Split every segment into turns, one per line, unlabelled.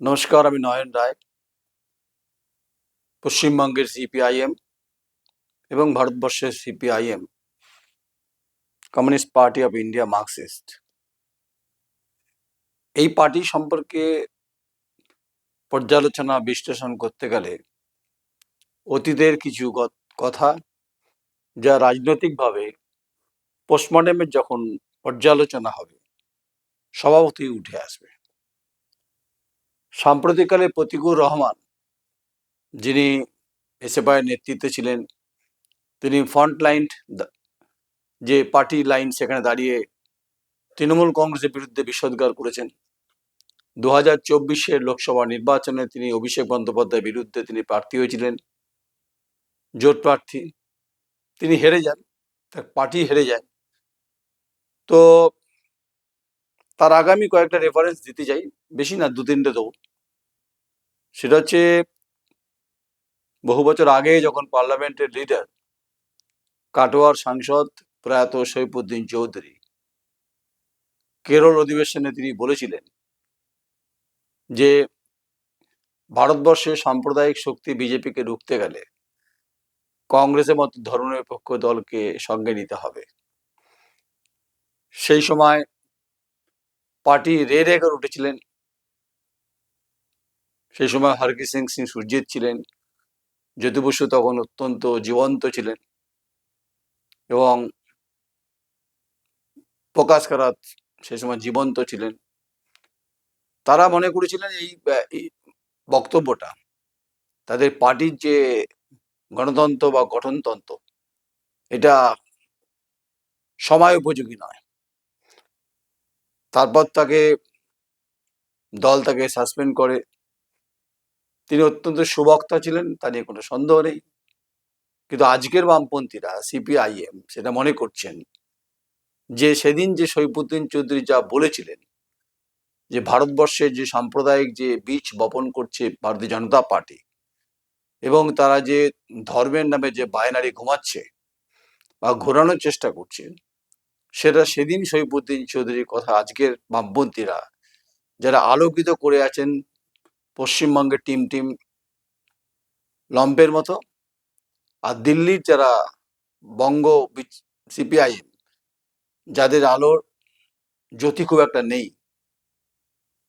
নমস্কার, আমি নয়ন রায়, পশ্চিমবঙ্গের সিপিআইএম এবং ভারতবর্ষের CPIM communist party of India Marxist এই পার্টি সম্পর্কে পর্যালোচনা, বিশ্লেষণ করতে গেলে অতীতের কিছু কথা যা রাজনৈতিকভাবে পোস্টমর্টমের যখন পর্যালোচনা হবে, স্বভাবতই উঠে আসবে। সাম্প্রতিককালে প্রতিকুর রহমান, যিনি এসএফআইয়ের নেতৃত্বে ছিলেন, তিনি ফ্রন্ট লাইন যে পার্টি লাইন সেখানে দাঁড়িয়ে তৃণমূল কংগ্রেসের বিরুদ্ধে বিষোদ্গার করেছেন। দু হাজার চব্বিশের লোকসভা নির্বাচনে তিনি অভিষেক বন্দ্যোপাধ্যায়ের বিরুদ্ধে তিনি প্রার্থী হয়েছিলেন, জোট প্রার্থী। তিনি হেরে যান, তার পার্টি হেরে যায়। তো তার আগামী কয়েকটা রেফারেন্স দিতে চাই, বেশি না, দু তিনটে দেবো। সেটা হচ্ছে বহু বছর আগে যখন পার্লামেন্টের লিডার কাটোয়ার সাংসদ প্রয়াত সৈফুদ্দিন চৌধুরী, কেরল অধিবেশনে তিনি বলেছিলেন যে ভারতবর্ষে সাম্প্রদায়িক শক্তি বিজেপিকে রুখতে গেলে কংগ্রেসের মতো ধর্মনিরপেক্ষ দলকে সঙ্গে নিতে হবে। সেই সময় পার্টি রে রে করে উঠেছিলেন সেই সময় হরকিষেণ সিং সুরজিৎ ছিলেন জ্যোতি বসু তখন অত্যন্ত জীবন্ত ছিলেন এবং প্রকাশ কারাত সেই সময় জীবন্ত ছিলেন। তারা মনে করেছিলেন এই বক্তব্যটা, তাদের পার্টির যে গণতন্ত্র বা গঠনতন্ত্র, এটা সময় উপযোগী নয়। তারপর তাকে দল তাকে সাসপেন্ড করে তিনি অত্যন্ত সুবক্তা ছিলেন, তা নিয়ে কোনো সন্দেহ নেই। কিন্তু আজকের বামপন্থীরা, সিপিআইএম, সেটা মনে করছেন যে সেদিন যে সৈফুদ্দিন চৌধুরী যা বলেছিলেন যে ভারতবর্ষের যে সাম্প্রদায়িক যে বীজ বপন করছে ভারতীয় জনতা পার্টি এবং তারা যে ধর্মের নামে যে বায়নারি ঘুমাচ্ছে বা ঘোরানোর চেষ্টা করছে, সেটা সেদিন সৈফুদ্দিন চৌধুরীর কথা আজকের বামপন্থীরা যারা আলোকিত করে আছেন পশ্চিমবঙ্গের টিম টিম লম্পের মতো আর দিল্লির যারা বঙ্গ সিপিআইএম যাদের আলোর জ্যোতি খুব একটা নেই,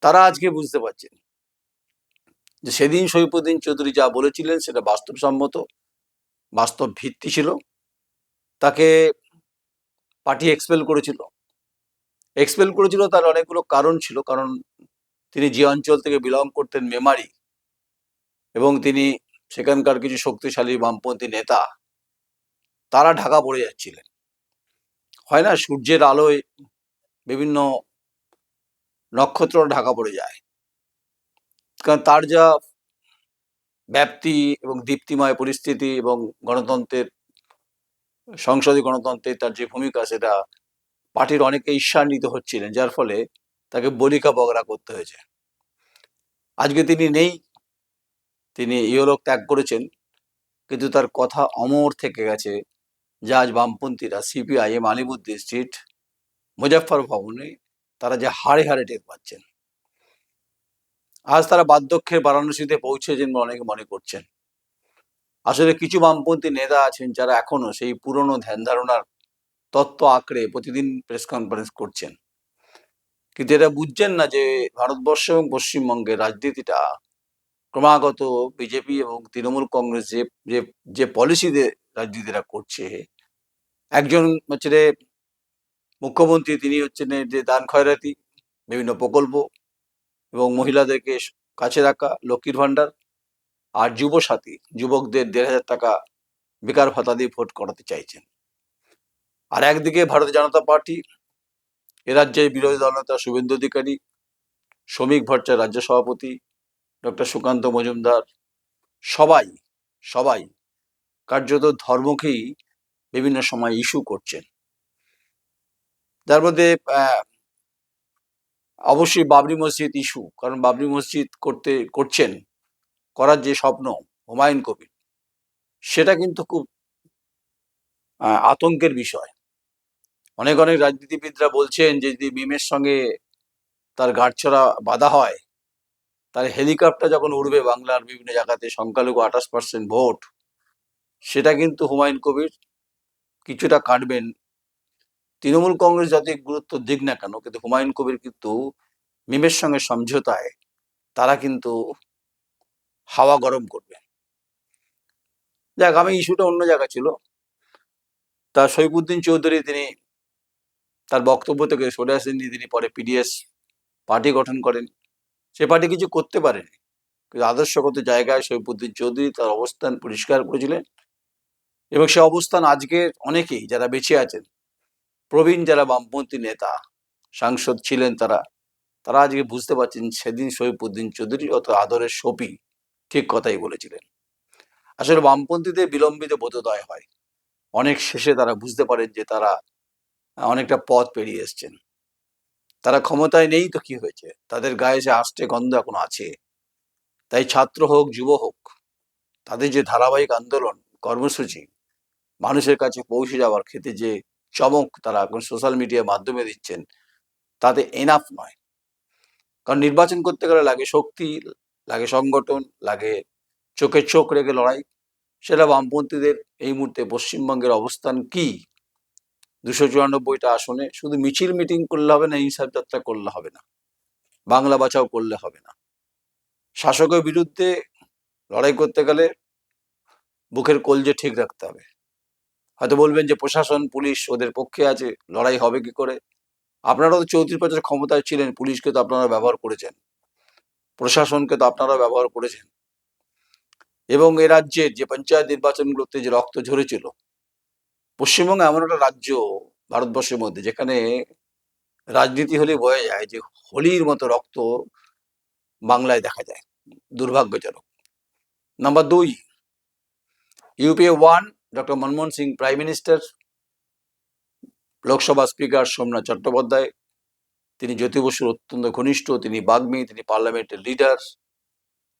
তারা আজকে বুঝতে পারছেন। যে সেদিন সৈফুদ্দিন চৌধুরী যা বলেছিলেন সেটা বাস্তবসম্মত, বাস্তব ভিত্তি ছিল। তাকে পার্টি এক্সপেল করেছিল। এক্সপেল করেছিল তার অনেকগুলো কারণ ছিল, কারণ তিনি যে অঞ্চল থেকে বিলং করতেন মেমারি এবং তিনি সেখানকার কিছু শক্তিশালী বামপন্থী নেতা, তারা ঢাকা পড়ে যাচ্ছিলেন। হয় না সূর্যের আলোয় বিভিন্ন নক্ষত্র ঢাকা পড়ে যায়। কারণ তার যা ব্যাপ্তি এবং দীপ্তিময় পরিস্থিতি এবং গণতন্ত্রের, সংসদীয় গণতন্ত্রের তার যে ভূমিকা সেটা পার্টির অনেকে ঈর্ষান্বিত হচ্ছিলেন, যার ফলে তাকে বলিকা বগরা করতে হয়েছে। আজকে তিনি নেই, তিনি ইহলোক ত্যাগ করেছেন, কিন্তু তার কথা অমর থেকে গেছে, যা আজ বামপন্থীরা সিপিআইএম আলিমুদ্দিন স্ট্রিট, মুজাফফর ভবনে তারা যে হাড়ে হাড়ে টের পাচ্ছেন। আজ তারা বার্ধক্যের বারাণসীতে পৌঁছেছেন অনেকে মনে করছেন। আসলে কিছু বামপন্থী নেতা আছেন যারা এখনও সেই পুরনো ধ্যান ধারণার তত্ত্ব আঁকড়ে প্রতিদিন প্রেস কনফারেন্স করছেন। কিন্তু এটা বুঝছেন না যে ভারতবর্ষ এবং পশ্চিমবঙ্গের রাজনীতিটা ক্রমাগত বিজেপি এবং তৃণমূল কংগ্রেস যে যে যে পলিসিতে রাজনীতিটা করছে, একজন হচ্ছে মুখ্যমন্ত্রী, তিনি হচ্ছেন যে দান খয়রাতি, বিভিন্ন প্রকল্প এবং মহিলাদেরকে কাছে রাখা লক্ষ্মীর ভাণ্ডার আর যুবসাথী যুবকদের দেড় হাজার টাকা বেকার ভাতা দিয়ে ভোট করাতে চাইছেন। আর একদিকে ভারতীয় জনতা পার্টি এ রাজ্যের বিরোধী দলনেতা শুভেন্দু অধিকারী, শ্রমিক ভট্টাচার্য রাজ্য সভাপতি ডক্টর সুকান্ত মজুমদার, সবাই সবাই কার্যত ধর্মকেই বিভিন্ন সময় ইস্যু করছেন। যার মধ্যে অবশ্যই বাবরি মসজিদ ইস্যু, কারণ বাবরি মসজিদ করতে, করছেন, করার যে স্বপ্ন, হুমায়ুন কবির, সেটা কিন্তু খুব আতঙ্কের বিষয়। অনেক অনেক রাজনীতিবিদরা বলছেন যে যদি মিমের সঙ্গে তার গাঁটছড়া বাধা হয় তার হেলিকপ্টার যখন উড়বে বাংলার বিভিন্ন জায়গাতে সংখ্যালঘু আঠাশ পার্সেন্ট ভোট, সেটা কিন্তু হুমায়ুন কবির কিছুটা কাটবেন। তৃণমূল কংগ্রেস যতই গুরুত্ব দিক না কেন, কিন্তু হুমায়ুন কবির কিন্তু মিমের সঙ্গে সমঝোতায় তারা কিন্তু হাওয়া গরম করবে। যাক, আমি ইস্যুটা অন্য জায়গা ছিল। তা সৈফুদ্দিন চৌধুরী তিনি তার বক্তব্য থেকে সরে আসেননি তিনি, পরে পিডিএস পার্টি গঠন করেন। সে পার্টি কিছু করতে পারেনি। কিন্তু আদর্শগত জায়গায় সৈফুদ্দিন চৌধুরী তার অবস্থান পরিষ্কার করেছিলেন এবং সে অবস্থান আজকে অনেকেই যারা বেঁচে আছেন, প্রবীণ যারা বামপন্থী নেতা, সাংসদ ছিলেন তারা তারা আজকে বুঝতে পারছেন সেদিন সৈফুদ্দিন চৌধুরী অত আদরের সপি ঠিক কথাই বলেছিলেন। আসলে বামপন্থীদের বিলম্বিত বোধোদয় হয়। অনেক শেষে তারা বুঝতে পারেন যে তারা অনেকটা পথ পেরিয়ে এসছেন। তারা ক্ষমতায় নেই তো কি হয়েছে? তাদের গায়ে যে আষ্টে গন্ধ এখন আছে। তাই ছাত্র হোক, যুব হোক, তাদের যে ধারাবাহিক আন্দোলন, কর্মসূচি, মানুষের কাছে পৌঁছে যাওয়ার ক্ষেত্রে যে চমক তারা এখন সোশ্যাল মিডিয়ার মাধ্যমে দিচ্ছেন, তাতে এনাফ নয়। কারণ নির্বাচন করতে গেলে লাগে শক্তি, লাগে সংগঠন, লাগে চোখে চোখ রেখে লড়াই। সেটা বামপন্থীদের এই মুহূর্তে পশ্চিমবঙ্গের অবস্থান কি? দুশো চুরানব্বইটা আসনে শুধু মিছিল মিটিং করলে হবে না হিসাব যাত্রা করলে হবে না। বাংলা বাঁচাও করলে হবে না। শাসকের বিরুদ্ধে লড়াই করতে গেলে বুকের কলজে ঠিক রাখতে হবে। হয়তো বলবেন যে প্রশাসন, পুলিশ ওদের পক্ষে আছে, লড়াই হবে কি করে? আপনারা তো চৌত্রিশ বছর ক্ষমতায় ছিলেন, পুলিশকে তো আপনারা ব্যবহার করেছেন। প্রশাসনকে তো আপনারা ব্যবহার করেছেন। এবং এ রাজ্যের যে পঞ্চায়েত নির্বাচনগুলোতে যে রক্ত ঝরেছিল পশ্চিমবঙ্গ এমন একটা রাজ্য ভারতবর্ষের মধ্যে যেখানে রাজনীতি হলে বোঝা যায় যে হোলির মতো রক্ত বাংলায় দেখা যায়, দুর্ভাগ্যজনক। নাম্বার দুই UPA one doctor Manmohan Singh prime minister Lok Sabha speaker Somnath Chattopadhyay, তিনি জ্যোতি বসুর অত্যন্ত ঘনিষ্ঠ, তিনি বাগ্মী, তিনি পার্লামেন্টের লিডার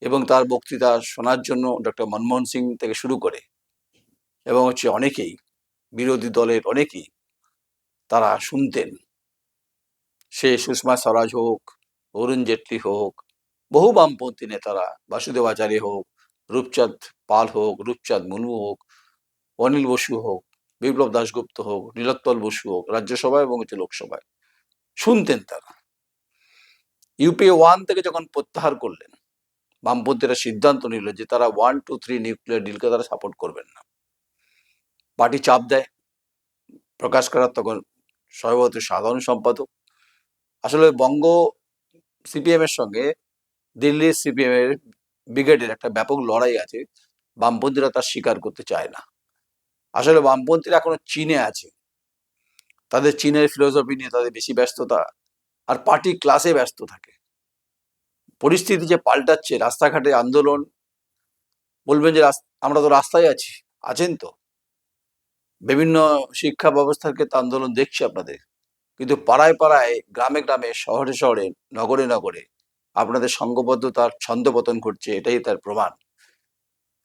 এবং তার বক্তৃতা শোনার জন্য ডক্টর মনমোহন সিং থেকে শুরু করে এবং হচ্ছে অনেকেই বিরোধী দলের অনেকেই তারা শুনতেন। সে সুষমা স্বরাজ হোক, অরুণ জেটলি হোক, বহু বামপন্থী নেতারা, বাসুদেব আচার্য হোক, রূপচাঁদ পাল হোক, রূপচাঁদ মুর্মু হোক, অনিল বসু হোক, বিপ্লব দাশগুপ্ত হোক নীলোৎপল বসু হোক রাজ্যসভায় এবং হচ্ছে লোকসভায় শুনতেন তারা। ইউপিএ ওয়ান থেকে যখন প্রত্যাহার করলেন, বামপন্থীরা সিদ্ধান্ত নিল যে তারা ওয়ান টু থ্রি নিউক্লিয়ার ডিলকে তারা সাপোর্ট করবেন না। পার্টি চাপ দেয়, প্রকাশ করার তখন সভাপতি সাধারণ সম্পাদক। আসলে বঙ্গ সিপিএম এর সঙ্গে দিল্লির সিপিএম এর ব্রিগেডের একটা ব্যাপক লড়াই আছে, বামপন্থীরা তার স্বীকার করতে চায় না। আসলে বামপন্থীরা এখনও চীনে আছে। তাদের চীনের ফিলোসফি নিয়ে তাদের বেশি ব্যস্ততা, আর পার্টি ক্লাসে ব্যস্ত থাকে। পরিস্থিতি যে পাল্টাচ্ছে, রাস্তাঘাটে আন্দোলন, বলবেন যে আমরা তো রাস্তায় আছি, আছেন তো? বিভিন্ন শিক্ষা ব্যবস্থার ক্ষেত্রে আন্দোলন দেখছি আপনাদের। কিন্তু পাড়ায় পাড়ায়, গ্রামে গ্রামে, শহরে শহরে, নগরে নগরে আপনাদের সংঘবদ্ধতার ছন্দপতন ঘটছে, এটাই তার প্রমাণ।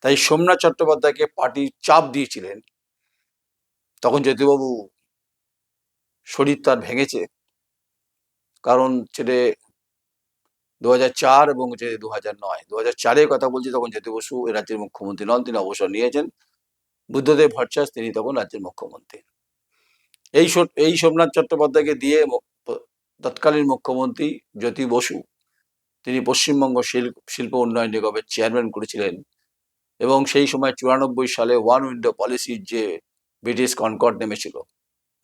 তাই সোমনাথ চট্টোপাধ্যায়কে পার্টি চাপ দিয়েছিলেন। তখন জ্যোতিবাবু শরীর তার ভেঙেছে। কারণ ছেলে দু চার এবং হচ্ছে দু হাজার নয়। দু হাজার চারের কথা বলছি, তখন জ্যোতি বসু এ রাজ্যের মুখ্যমন্ত্রী নন, তিনি অবসর নিয়েছেন। বুদ্ধদেব ভট্টাচার্য তিনি তখন রাজ্যের মুখ্যমন্ত্রী। এই এই সোমনাথ চট্টোপাধ্যায়কে দিয়ে তৎকালীন মুখ্যমন্ত্রী জ্যোতি বসু তিনি পশ্চিমবঙ্গ শিল্প শিল্প উন্নয়ন নিগমের চেয়ারম্যান করেছিলেন এবং সেই সময় চুরানব্বই সালে ওয়ান উইন্ডো পলিসির যে ব্রিটিশ কনকর্ড নেমেছিল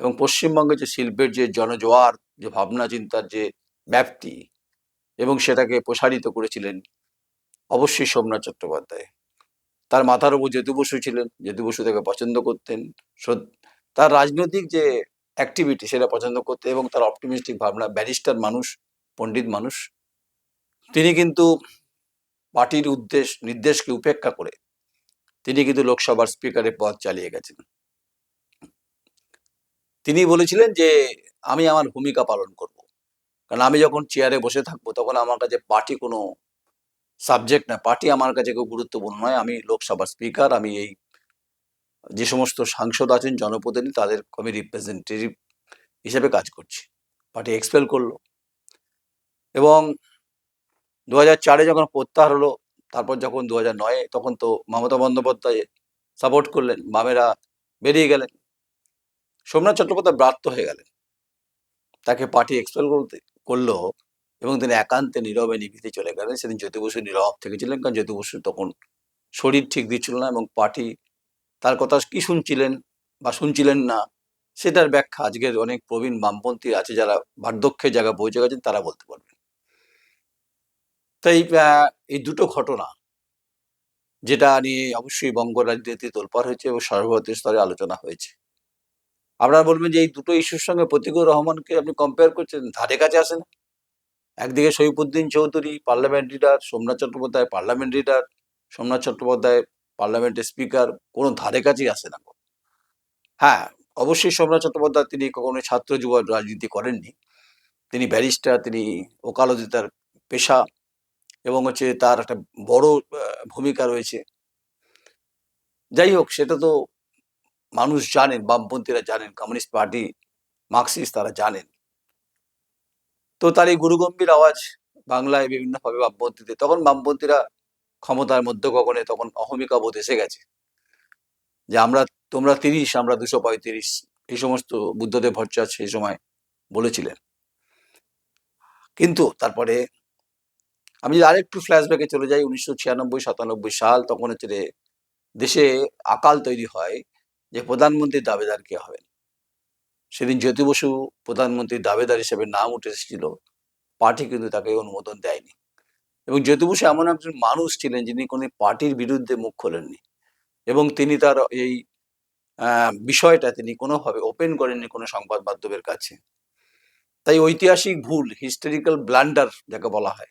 এবং পশ্চিমবঙ্গে যে শিল্পের যে জনজোয়ার, যে ভাবনা চিন্তার যে ব্যাপ্তি এবং সেটাকে প্রসারিত করেছিলেন অবশ্যই সোমনাথ চট্টোপাধ্যায়। তার মাথার উপর জ্যোতি বসু ছিলেন জ্যোতি বসু তাকে পছন্দ করতেন। তার রাজনৈতিক যে অ্যাক্টিভিটি সেটা পছন্দ করতেন এবং তার অপটিমিস্টিক ভাবনা ব্যারিস্টার মানুষ, পণ্ডিত মানুষ, তিনি কিন্তু পার্টির উদ্দেশ্য নির্দেশকে উপেক্ষা করে তিনি কিন্তু লোকসভার স্পিকারের পদ চালিয়ে গেছেন। তিনি বলেছিলেন যে, আমি আমার ভূমিকা পালন করব। কারণ আমি যখন চেয়ারে বসে থাকব, তখন আমার কাছে পার্টি কোনো সাবজেক্ট না পার্টি আমার কাছে খুব গুরুত্বপূর্ণ নয়। আমি লোকসভার স্পিকার আমি এই যে সমস্ত সাংসদ আছেন, জনপ্রতিনিধি, তাদের আমি রিপ্রেজেন্টেটিভ হিসেবে কাজ করছি। পার্টি এক্সপেল করল। এবং দু হাজার চারে যখন প্রত্যাহার হলো, তারপর যখন দু হাজার নয়ে, তখন তো মমতা বন্দ্যোপাধ্যায় সাপোর্ট করলেন, বামেরা বেরিয়ে গেলেন। সোমনাথ চট্টোপাধ্যায় ব্রাত্য হয়ে গেলেন। তাকে পার্টি এক্সপেল করতে, করল এবং তিনি একান্তে নীরবে নিভিতে চলে গেলেন। সেদিন জ্যোতি বসু নীরব থেকেছিলেন, কারণ জ্যোতি বসু তখন শরীর ঠিক দিচ্ছিল না এবং পার্টি তার কথা কি শুনছিলেন বা শুনছিলেন না, সেটার ব্যাখ্যা আজকের অনেক প্রবীণ বামপন্থী আছে যারা বার্ধক্যের জায়গায় পৌঁছে গেছেন, তারা বলতে পারবেন। তাই এই দুটো ঘটনা যেটা নিয়ে অবশ্যই বঙ্গ রাজনীতি তোলপাড় হয়েছে এবং সর্বভারতীয় স্তরে আলোচনা হয়েছে। আপনারা বলবেন যে এই দুটো ইস্যুর সঙ্গে প্রতিকুর রহমানকে আপনি কম্পেয়ার করছেন, ধারে কাছে আসেন? একদিকে Shahiduddin Chowdhury, parliament leader Somnath Chattopadhyay parliament leader Somnath Chattopadhyay পার্লামেন্টের স্পিকার কোনো ধারে কাছেই আসে না। হ্যাঁ অবশ্যই সোমনাথ চট্টোপাধ্যায় তিনি কখনো ছাত্র যুব রাজনীতি করেননি। তিনি ব্যারিস্টার তিনি ওকালতি তার পেশা এবং হচ্ছে তার একটা বড় ভূমিকা রয়েছে। যাই হোক, সেটা তো মানুষ জানেন, বামপন্থীরা জানেন, কমিউনিস্ট পার্টি মার্কসিস্ট তারা জানেন। তো তার এই গুরুগম্ভীর আওয়াজ বাংলায় বিভিন্নভাবে বামপন্থীতে তখন বামপন্থীরা ক্ষমতার মধ্য গগনে তখন অহমিকা বোধ এসে গেছে। যে আমরা, তোমরা তিরিশ, আমরা দুশো পঁয়ত্রিশ, এই সমস্ত বুদ্ধদেব ভট্টাচার্য সেই সময় বলেছিলেন। কিন্তু তারপরে আমি যদি আরেকটু ফ্ল্যাশব্যাকে চলে যাই, উনিশশো ছিয়ানব্বই, সাতানব্বই সাল, তখন হচ্ছে দেশে আকাল তৈরি হয় যে প্রধানমন্ত্রীর দাবেদার কে হবেন। সেদিন জ্যোতি বসু প্রধানমন্ত্রীর দাবেদার হিসেবে নাম উঠে এসেছিল। পার্টি কিন্তু তাকে অনুমোদন দেয়নি। এবং জ্যোতি বসু এমন একজন মানুষ ছিলেন যিনি কোনো পার্টির বিরুদ্ধে মুখ খোলেননি। এবং তিনি তার এই বিষয়টা তিনি কোনোভাবে ওপেন করেননি কোনো সংবাদ মাধ্যমের কাছে। তাই ঐতিহাসিক ভুল হিস্টোরিক্যাল ব্লান্ডার যাকে বলা হয়,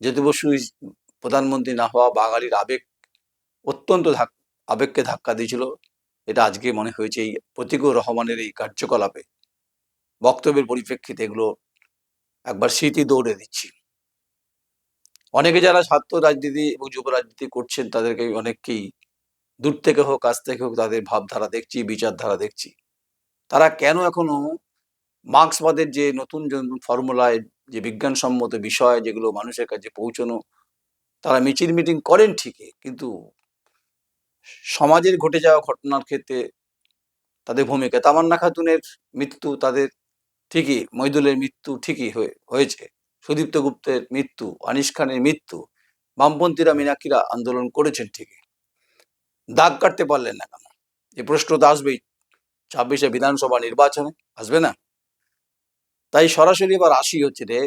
জ্যোতি বসু প্রধানমন্ত্রী না হওয়া বাঙালির আবেগ অত্যন্ত আবেগকে ধাক্কা দিয়েছিল। এটা আজকে মনে হয়েছে এই প্রতিকুর রহমানের এই কার্যকলাপে। বক্তব্যের পরিপ্রেক্ষিতে এগুলো একবার স্মৃতি দৌড়ে দিচ্ছি। অনেকে যারা ছাত্র রাজনীতি এবং যুব রাজনীতি করছেন, তাদেরকে অনেককেই দূর থেকে হোক, কাছ থেকে হোক তাদের ভাবধারা দেখছি, বিচারধারা দেখছি। তারা কেন এখনও মার্ক্সবাদের যে নতুন ফর্মুলায় যে বিজ্ঞানসম্মত বিষয় যেগুলো মানুষের কাছে পৌঁছানো, তারা মিছিল মিটিং করেন ঠিকই, কিন্তু সমাজের ঘটে যাওয়া ঘটনার ক্ষেত্রে তাদের ভূমিকা। তামান্না খাতুনের মৃত্যু তাদের ঠিকই মইদুলের মৃত্যু ঠিকই হয়ে হয়েছে। সুদীপ্ত গুপ্তের মৃত্যু আনিস খানের মৃত্যু বামপন্থীরা মিনাকিরা আন্দোলন করেছেন ঠিকই। দাগ কাটতে পারলেন না কেন? এই প্রশ্ন তো আসবেই। ছাব্বিশে বিধানসভা নির্বাচনে আসবে না? তাই সরাসরি এবার আসি হচ্ছে রে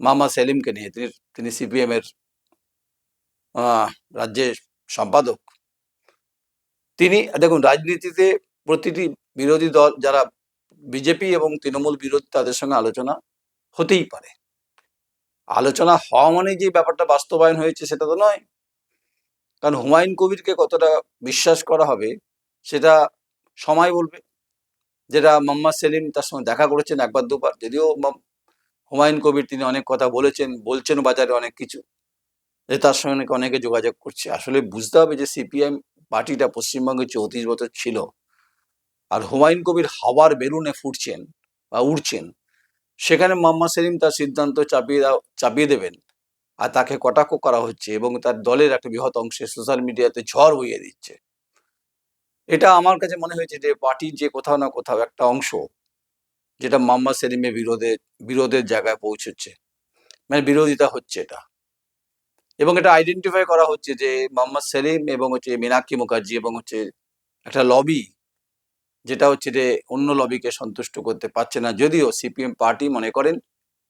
মামা সেলিমকে নিয়ে। তিনি তিনি সিপিএম এর আহ, রাজ্যের সম্পাদক। তিনি, দেখুন, রাজনীতিতে প্রতিটি বিরোধী দল, যারা বিজেপি এবং তৃণমূল বিরোধী, তাদের সঙ্গে আলোচনা হতেই পারে। আলোচনা হওয়া মানে যে ব্যাপারটা বাস্তবায়ন হয়েছে, সেটা তো নয়। কারণ হুমায়ুন কবিরকে কতটা বিশ্বাস করা হবে, সেটা সময় বলবে। যেটা মোহাম্মদ সেলিম তার সঙ্গে দেখা করেছেন একবার দুবার। যদিও হুমায়ুন কবির তিনি অনেক কথা বলেছেন বলছেন বাজারে অনেক কিছু। যে তার সঙ্গে নাকি অনেকে যোগাযোগ করছে। আসলে বুঝতে হবে যে সিপিএম পার্টিটা পশ্চিমবঙ্গে চৌত্রিশ বছর ছিল আর হুমায়ুন কবির হাওয়ার বেলুনে ফুটছেন বা উড়ছেন, সেখানে মোহাম্মদ সেলিম তার সিদ্ধান্ত চাপিয়ে চাপিয়ে দেবেন আর তাকে কটাক্ষ করা হচ্ছে এবং তার দলের একটা বৃহৎ অংশে সোশ্যাল মিডিয়াতে ঝড় বইয়ে দিচ্ছে। এটা আমার কাছে মনে হয়েছে যে পার্টির যে কোথাও না কোথাও একটা অংশ যেটা মোহাম্মদ সেলিমের বিরোধে, বিরোধের জায়গায় পৌঁছচ্ছে। মানে বিরোধিতা হচ্ছে এটা। এবং এটা আইডেন্টিফাই করা হচ্ছে যে মোহাম্মদ সেলিম এবং হচ্ছে মীনাক্ষী মুখার্জি এবং হচ্ছে একটা লবি যেটা হচ্ছে যে অন্য লবিকে সন্তুষ্ট করতে পারছে না। যদিও সিপিএম পার্টি মনে করেন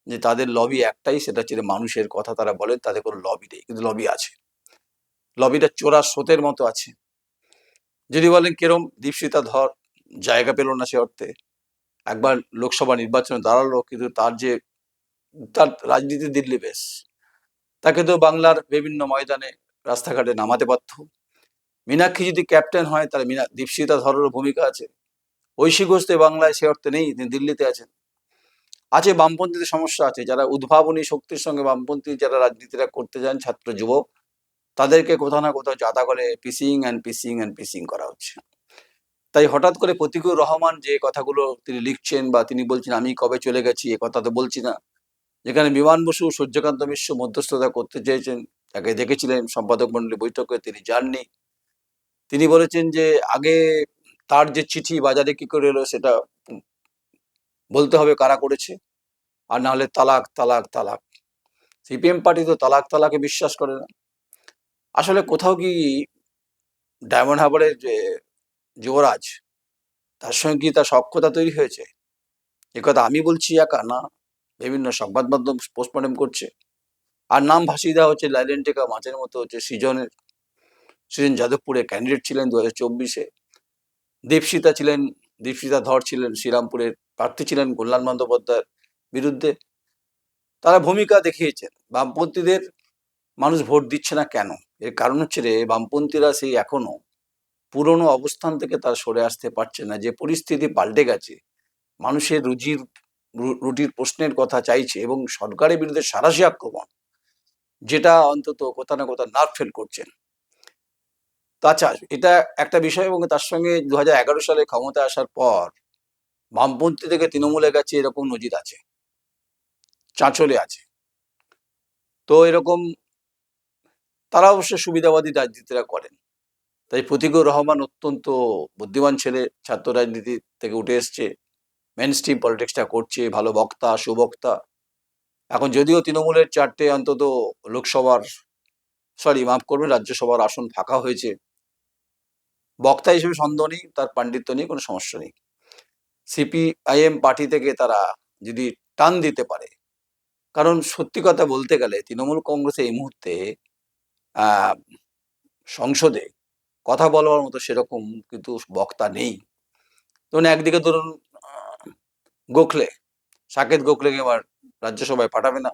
যে তাদের লবি একটাই, সেটা হচ্ছে মানুষের কথা তারা বলেন, তাদের কোনো লবি নেই, কিন্তু লবি আছে। লবিটা চোরা স্রোতের মতো আছে। যদি বলেন কেরম, দীপশিতা ধর জায়গা পেল না সে অর্থে। একবার লোকসভা নির্বাচনে দাঁড়াল, কিন্তু তার যে, তার রাজনীতি দিল্লি বেশ। তাকে তো বাংলার বিভিন্ন ময়দানে রাস্তাঘাটে নামাতে পারত মীনাক্ষী যদি ক্যাপ্টেন হয়, তাহলে মীনা, দীপশিতা ধরেরও ভূমিকা আছে। ঐশী ঘোষ বাংলায় সে অর্থে নেই, তিনি দিল্লিতে আছেন। আছে বামপন্থীদের সমস্যা আছে, যারা উদ্ভাবনী শক্তির সঙ্গে বামপন্থী যারা রাজনীতিটা করতে যান, ছাত্র, যুবক, তাদেরকে কোথাও না কোথাও জাদা করে পিসিং অ্যান্ড পিসিং অ্যান্ড পিসিং করা হচ্ছে। তাই হঠাৎ করে প্রতিকুর রহমান যে কথাগুলো তিনি লিখছেন বা তিনি বলছেন, আমি কবে চলে গেছি, এ কথা তো বলছি না। যেখানে বিমান বসু সূর্যকান্ত মিশ্র মধ্যস্থতা করতে চেয়েছেন, তাকে দেখেছিলেন সম্পাদক মন্ডলী বৈঠকে, তিনি যাননি তিনি বলেছেন যে, আগে তার যে চিঠি বাজারে কি করে এলো সেটা বলতে হবে কারা করেছে, আর না হলে তালাক তালাক তালাক। সিপিএম পার্টি তো তালাক, তালাকে বিশ্বাস করে না। আসলে কোথাও কি ডায়মন্ড হারবারের যে যুবরাজ, তার সঙ্গে কি তার সক্ষতা তৈরি হয়েছে? এ কথা আমি বলছি একা না। বিভিন্ন সংবাদ মাধ্যম পোস্টমর্টম করছে। আর নাম ভাসিয়ে দেওয়া হচ্ছে লাইলেন টেকা মাছের মতো হচ্ছে সৃজনের। সৃজন যাদবপুরে ক্যান্ডিডেট ছিলেন দু হাজার চব্বিশে। দীপশিতা ছিলেন, দীপশিতা ধর ছিলেন শ্রীরামপুরের প্রার্থী ছিলেন কল্যাণ বন্দ্যোপাধ্যায়ের বিরুদ্ধে। তারা ভূমিকা দেখিয়েছেন, বামপন্থীদের মানুষ ভোট দিচ্ছে না কেন? এর কারণ হচ্ছে রে, বামপন্থীরা সেই এখনও পুরনো অবস্থান থেকে তারা সরে আসতে পারছে না। যে পরিস্থিতি পাল্টে গেছে, মানুষের রুজির রুটির প্রশ্নের কথা চাইছে এবং সরকারের বিরুদ্ধে সারাশি আক্রমণ, যেটা অন্তত কোথাও না কোথাও নার্ভ ফেল করছেন। তাছাড়া এটা একটা বিষয় এবং তার সঙ্গে দুহাজার এগারো সালে ক্ষমতা আসার পর বামপন্থী থেকে তৃণমূলের কাছে এরকম নজির আছে, চাঁচলে আছে। তো এরকম তারা অবশ্য সুবিধাবাদী রাজনীতিরা করেন। তাই প্রতীকুর রহমান অত্যন্ত বুদ্ধিমান ছেলে, ছাত্র রাজনীতি থেকে উঠে এসছে। মেন স্ট্রিম পলিটিক্সটা করছে, ভালো বক্তা, সুবক্তা। এখন যদিও তৃণমূলের চারটে অন্তত লোকসভার সরি মাফ করবেন, রাজ্যসভার আসন ফাঁকা হয়েছে। বক্তা হিসেবে সন্দেহ নেই, তার পাণ্ডিত্য নিয়ে কোনো সমস্যা নেই। সিপিআইএম পার্টি থেকে তারা যদি টান দিতে পারে, কারণ সত্যি কথা বলতে গেলে তৃণমূল কংগ্রেসে এই মুহূর্তে সংসদে কথা বলার মতো সেরকম কিন্তু বক্তা নেই। ধরুন একদিকে ধরুন গোখলে, সাকেত গোখলেকে এবার রাজ্যসভায় পাঠাবে না।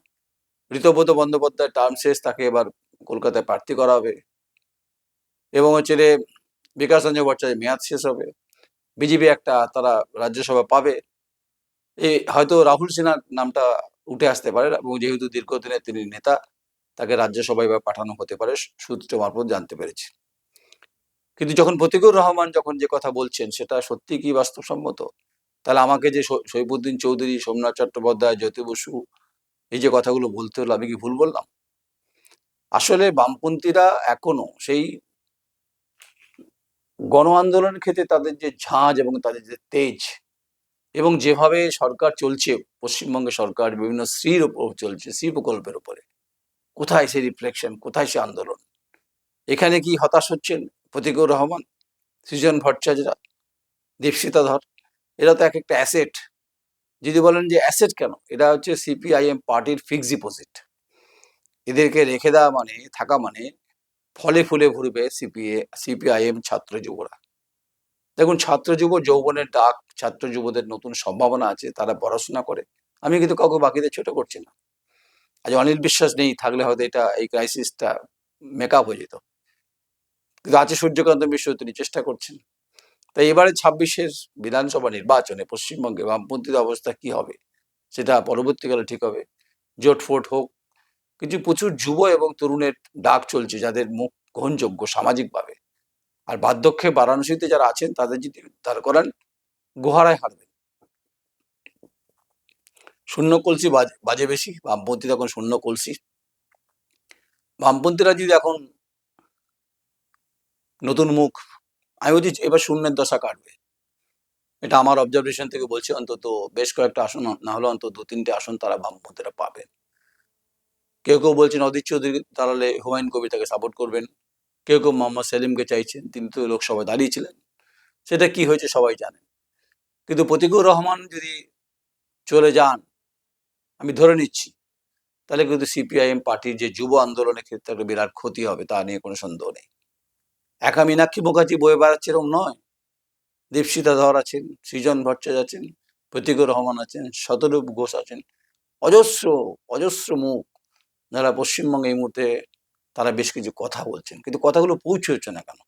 ঋতব্রত বন্দ্যোপাধ্যায় টার্ম শেষ, তাকে এবার কলকাতায় প্রার্থী করা হবে। এবং হচ্ছে রে বিকাশ রঞ্জন ভট্টাচার্য মেয়াদ শেষ হবে। বিজেপি একটা তারা রাজ্যসভা পাবে। এ হয়তো রাহুল সিনহার নামটা উঠে আসতে পারে, এবং যেহেতু দীর্ঘদিনের তিনি নেতা, তাকে রাজ্যসভায় বা পাঠানো হতে পারে, সূত্র মারফত জানতে পেরেছি। কিন্তু যখন প্রতিকুর রহমান যখন যে কথা বলছেন, সেটা সত্যি কি বাস্তবসম্মত? তাহলে আমাকে যে সৈফুদ্দিন চৌধুরী, সোমনাথ চট্টোপাধ্যায়, জ্যোতি বসু এই যে কথাগুলো বলতে হলো, আমি কি ভুল বললাম? আসলে বামপন্থীরা এখনও সেই গণ আন্দোলনের ক্ষেত্রে তাদের যে ঝাঁজ এবং তাদের যে তেজ এবং যেভাবে সরকার চলছে, পশ্চিমবঙ্গে সরকার বিভিন্ন স্ত্রীর উপর চলছে, স্ত্রী প্রকল্পের উপরে কোথায় সে রিফ্লেকশন কোথায় সে আন্দোলন? এখানে কি হতাশ হচ্ছেন প্রতিকুর রহমান, সৃজন ভট্টাচার্যরা, দীপশিতা ধর এরা তো এক একটা অ্যাসেট যদি বলেন যে অ্যাসেট কেন? এটা হচ্ছে সিপিআইএম পার্টির ফিক্সড ডিপোজিট এদেরকে রেখে দেওয়া মানে থাকা মানে ফলে ফুলে ঘুরবে সিপিএ সিপিআইএম ছাত্র যুবরা। দেখুন, ছাত্র যুব যৌবনের ডাক, ছাত্র যুবদের নতুন সম্ভাবনা আছে, তারা পড়াশোনা করে। আমি কিন্তু কাউকে বাকিদের ছোট করছি না। আজ অনিল বিশ্বাস নেই, থাকলে হয়তো এটা, এই ক্রাইসিসটা মেকআপ হয়ে যেত। কিন্তু আছে সূর্যকান্ত মিশ্র তিনি চেষ্টা করছেন। তাই এবারে ছাব্বিশের বিধানসভা নির্বাচনে পশ্চিমবঙ্গে বামপন্থীদের অবস্থা কি হবে? সেটা পরবর্তীকালে ঠিক হবে। জোট ফোট হোক, কিন্তু প্রচুর যুব এবং তরুণের ডাক চলছে যাদের মুখ গ্রহণযোগ্য সামাজিকভাবে। আর বার্ধক্যে বারাণসীতে যারা আছেন, তাদের যদি উদ্ধার করেন, গোহারায় হারবেন। শূন্য কলসি বাজে বাজে বেশি বামপন্থী তখন শূন্য কলসি। বামপন্থীরা যদি এখন নতুন মুখ আমি বলছি এবার শূন্যের দশা কাটবে। এটা আমার অবজারভেশন থেকে বলছি, অন্তত বেশ কয়েকটা আসন, না হলে অন্তত দু তিনটে আসন তারা বামপন্থীরা পাবেন কেউ কেউ বলছেন, অদিত চৌধুরী দাঁড়ালে হুমায়ুন কবির তাকে সাপোর্ট করবেন। কেউ কেউ মোহাম্মদ সেলিমকে চাইছেন, তিনি তো লোকসভায় দাঁড়িয়েছিলেন। সেটা কি হয়েছে সবাই জানেন কিন্তু প্রতিকুর রহমান যদি চলে যান, আমি ধরে নিচ্ছি, তাহলে কিন্তু সিপিআইএম পার্টির যে যুব আন্দোলনের ক্ষেত্রে একটা বিরাট ক্ষতি হবে, তা নিয়ে কোনো সন্দেহ নেই। একা মীনাক্ষী মুখার্জি বয়ে বেড়াচ্ছে এরকম নয়। দীপশিতা ধর আছেন সৃজন ভট্টাচার্য আছেন প্রতীকুর রহমান আছেন শতরূপ ঘোষ আছেন। অজস্র অজস্র মুখ। যারা পশ্চিমবঙ্গে এই মুহূর্তে তারা বেশ কিছু কথা বলছেন কিন্তু কথাগুলো পৌঁছে হচ্ছে না কেন?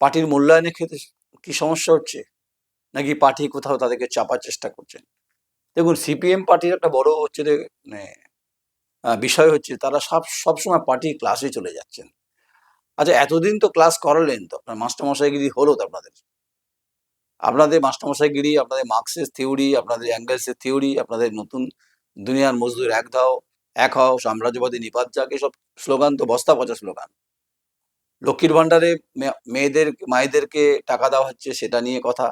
পার্টির মূল্যায়নের ক্ষেত্রে কি সমস্যা হচ্ছে? নাকি পার্টি কোথাও তাদেরকে চাপার চেষ্টা করছেন? দেখুন সিপিএম পার্টির একটা বড় হচ্ছে যে, মানে বিষয় হচ্ছে তারা সব সবসময় পার্টি ক্লাসে চলে যাচ্ছেন। আচ্ছা এতদিন তো ক্লাস করালেন তো। আপনার মাস্টারমশাইগিরি হলো তো আপনাদের। আপনাদের মাস্টারমশাইগিরি আপনাদের মার্কসের থিওরি আপনাদের অ্যাঙ্গেলসের থিওরি আপনাদের নতুন দুনিয়ার মজদুর এক দাও এক হও, সাম্রাজ্যবাদী নিপাত যাক, এসব স্লোগান তো বস্তা পচা স্লোগান। লক্ষ্মীর ভাণ্ডারে মেয়েদের, মায়েদেরকে টাকা দেওয়া হচ্ছে সেটা নিয়ে কথা।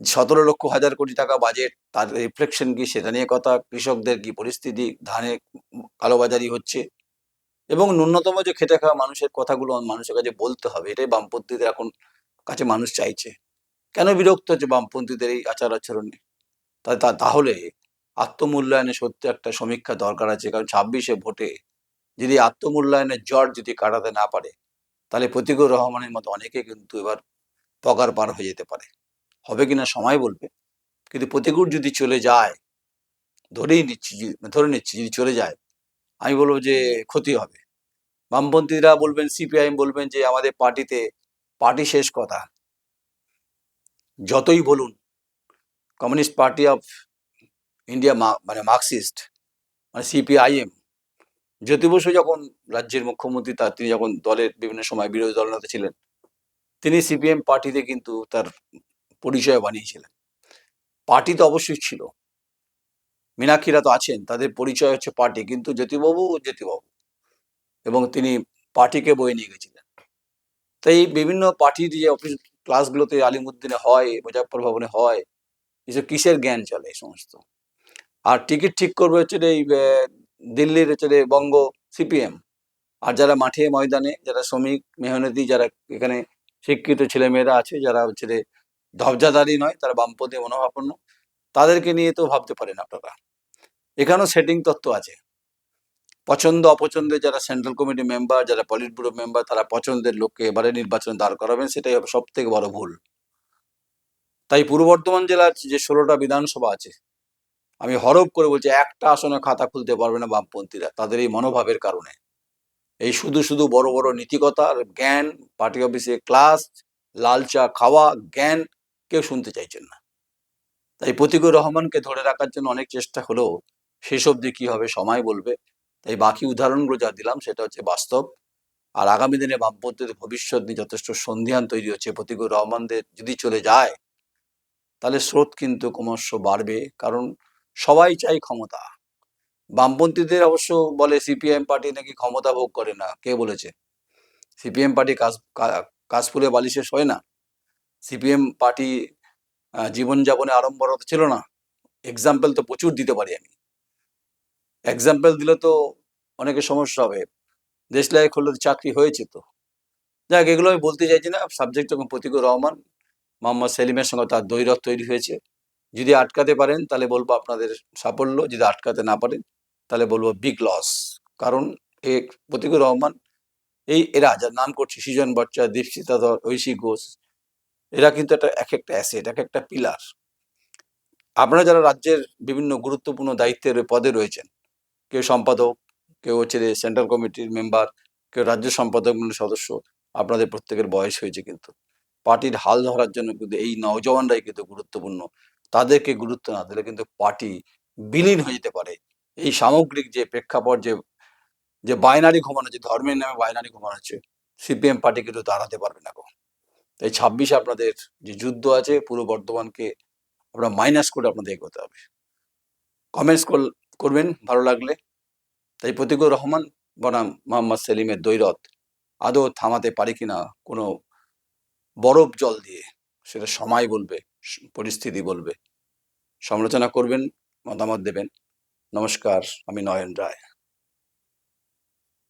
সতেরো লক্ষ হাজার কোটি টাকা বাজেট তার রিফ্লেকশন কি সেটা নিয়ে কথা? কৃষকদের কি পরিস্থিতি? ধানে কালোবাজারি হচ্ছে। এবং ন্যূনতম যে খেটে খাওয়া মানুষের কথাগুলো মানুষের কাছে বলতে হবে, এটাই বামপন্থীদের এখন কাছে মানুষ চাইছে। কেন বিরক্ত হচ্ছে বামপন্থীদের এই আচার আচরণে তাহলে আত্মমূল্যায়নে সত্যি একটা সমীক্ষা দরকার আছে, কারণ ছাব্বিশে ভোটে যদি আত্মমূল্যায়নের জ্বর যদি কাটাতে না পারে, তাহলে প্রতিকুর রহমানের মতো অনেকে কিন্তু এবার পগার পার হয়ে যেতে পারে। হবে কিনা সময় বলবে, কিন্তু প্রতিকূল যদি চলে যায়, ধরেই নিচ্ছি, ধরে নিচ্ছি যদি চলে যায় আমি বলব যে ক্ষতি হবে। বামপন্থীরা বলবেন, সিপিআইএম বলবেন যে আমাদের পার্টিতে, পার্টি শেষ কথা। যতই বলুন, কমিউনিস্ট পার্টি অফ ইন্ডিয়া মানে মার্কসিস্ট মানে সিপিআইএম জ্যোতি বসু যখন রাজ্যের মুখ্যমন্ত্রী, তার তিনি যখন দলের বিভিন্ন সময় বিরোধী দলনেতা ছিলেন, তিনি সিপিএম পার্টিতে কিন্তু তার পরিচয় বানিয়েছিলেন। পার্টি তো অবশ্যই ছিল। মীনাক্ষীরা তো আছেন, তাদের পরিচয় হচ্ছে পার্টি, কিন্তু জ্যোতিবাবু জ্যোতিবাবু এবং তিনি পার্টিকে বয়ে নিয়ে গেছিলেন। তাই বিভিন্ন পার্টির যে অফিস ক্লাসগুলোতে আলিমুদ্দিনে হয় মুজাফর ভবনে হয়, এসব কিসের জ্ঞান চলে এই সমস্ত? আর টিকিট ঠিক করবে হচ্ছে এই দিল্লির হচ্ছে বঙ্গ সিপিএম আর যারা মাঠে ময়দানে, যারা শ্রমিক, মেহনতি, যারা এখানে শিক্ষিত ছেলেমেয়েরা আছে, যারা হচ্ছে ধবজাদারি নয়, তারা বামপন্থী মনোভাবাপন্ন তাদেরকে নিয়ে তো ভাবতে পারেন আপনারা। এখানেও সেটিং তত্ত্ব আছে। পছন্দ, অপছন্দের যারা সেন্ট্রাল কমিটি মেম্বার যারা পলিট ব্যুরো মেম্বার তারা পছন্দের লোককে এবারে নির্বাচনে দাঁড় করাবেন, সেটাই হবে সব থেকে বড় ভুল। তাই পূর্ব বর্ধমান জেলার যে ষোলোটা বিধানসভা আছে, আমি হরফ করে বলছি, একটা আসনে খাতা খুলতে পারবে না বামপন্থীরা, তাদের এই মনোভাবের কারণে। এই শুধু শুধু বড় বড় নীতিকতার জ্ঞান পার্টি অফিসে ক্লাস লাল চা খাওয়া, জ্ঞান কেউ শুনতে চাইছেন না। তাই প্রতিকুর রহমানকে ধরে রাখার জন্য অনেক চেষ্টা হলেও শেষ অবধি কি হবে সময় বলবে। তাই বাকি উদাহরণগুলো যা দিলাম সেটা হচ্ছে বাস্তব। আর আগামী দিনে বামপন্থীদের ভবিষ্যৎ নিয়ে যথেষ্ট সন্ধিহান তৈরি হচ্ছে প্রতিকুর রহমানদের যদি চলে যায়, তাহলে স্রোত কিন্তু ক্রমশ বাড়বে। কারণ সবাই চাই ক্ষমতা। বামপন্থীদের অবশ্য বলে সিপিএম পার্টি নাকি ক্ষমতা ভোগ করে না, কে বলেছে? সিপিএম পার্টি কাজ, কা- কাশফুলে বালি শেষ হয় না? সিপিএম পার্টি জীবনযাপনে আড়ম্বরতা ছিল না? এক্সাম্পল তো প্রচুর দিতে পারি আমি। এক্সাম্পল দিলে তো অনেকের সমস্যা হবে। দেশ লায়ক হলে চাকরি হয়েছে তো। যাক, এগুলো আমি বলতে চাইছি না। সাবজেক্ট যখন প্রতিকুর রহমান। মোহাম্মদ সেলিমের সঙ্গে তার দৈরথ তৈরি হয়েছে। যদি আটকাতে পারেন, তাহলে বলব আপনাদের সাফল্য। যদি আটকাতে না পারেন, তাহলে বলব বিগ লস কারণ এ প্রতিকুর রহমান, এই এরা যার নাম করছি সৃজন বচ্চা দীপশিতা ধর ঐশী ঘোষ। এরা কিন্তু একটা, এক একটা অ্যাসেট এক একটা পিলার আপনারা যারা রাজ্যের বিভিন্ন গুরুত্বপূর্ণ দায়িত্বের পদে রয়েছেন কেউ সম্পাদক, কেউ হচ্ছে সেন্ট্রাল কমিটির মেম্বার কেউ রাজ্য সম্পাদক সদস্য, আপনাদের প্রত্যেকের বয়স হয়েছে কিন্তু। পার্টির হাল ধরার জন্য কিন্তু এই নওজওয়ানরাই কিন্তু গুরুত্বপূর্ণ। তাদেরকে গুরুত্ব না দিলে কিন্তু পার্টি বিলীন হয়ে যেতে পারে। এই সামগ্রিক যে প্রেক্ষাপট, যে যে বাইনারি ঘুমানো, যে ধর্মের নামে বাইনারি ঘুমানো হচ্ছে, সিপিএম পার্টি কিন্তু দাঁড়াতে পারবে না তাই ছাব্বিশে আপনাদের যে যুদ্ধ আছে, পুরো বর্ধমানকে আপনারা মাইনাস করে আপনাদের এগোতে হবে। কমেন্টস করবেন, ভালো লাগলে। তাই প্রতিকুর রহমান বনাম মোহাম্মদ সেলিমের দৈরত। আদৌ থামাতে পারে কিনা কোনো বরফ জল দিয়ে, সেটা সময় বলবে, পরিস্থিতি বলবে। সমালোচনা করবেন, মতামত দেবেন। নমস্কার, আমি নয়ন রায়।